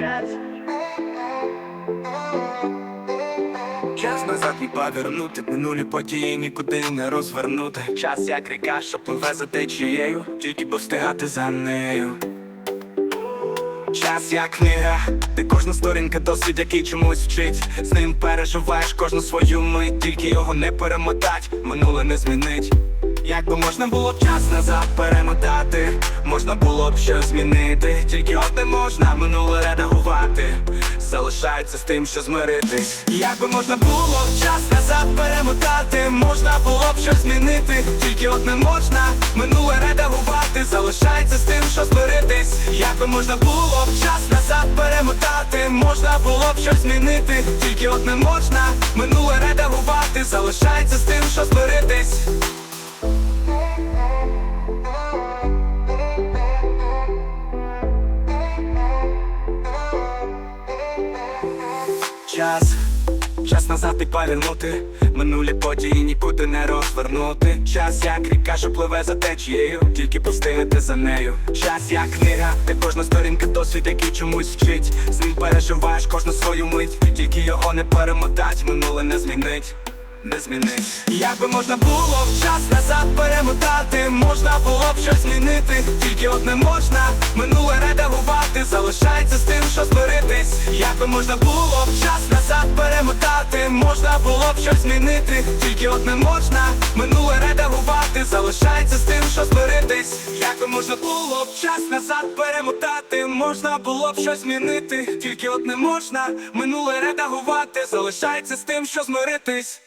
час. Час назад і повернути, минулі події нікуди не розвернути. Час як ріка, що пливе за течією, тільки постигати за нею. Час як книга, де кожна сторінка досвід, який чомусь вчить. З ним переживаєш кожну свою мить, тільки його не перемотать, минуле не змінить. Якби можна було час назад перемогти можна було б щось змінити, тільки одне можна минуле редагувати. Залишається з тим, що змиритись. Якби можна було б час назад перемотати, можна було б щось змінити, тільки одне можна минуле редагувати. Залишається з тим, що змиритись. Якби можна було б час назад перемотати, можна було б щось змінити, тільки одне можна минуле редагувати. Залишається з тим, що змиритись. Час, час назад і повернути. Минулі події нікуди не розвернути. Час як ріка, що пливе за течією Тільки постигати за нею. Час як книга, де кожна сторінка досвід, який чомусь вчить. З ним переживаєш кожну свою мить Тільки його не перемотать, минуле не змінить не змінить Якби можна було б час назад перемотати, можна було б щось змінити, тільки одне можна минуле редагувати, залишається з тим, що змиритись. Якби можна було б час назад перемотати, можна було б щось змінити, тільки одне можна минуле редагувати, залишається з тим, що змиритись. Якби можна було б час назад перемотати, можна було б щось змінити, тільки одне можна минуле редагувати, залишається з тим, що змиритись.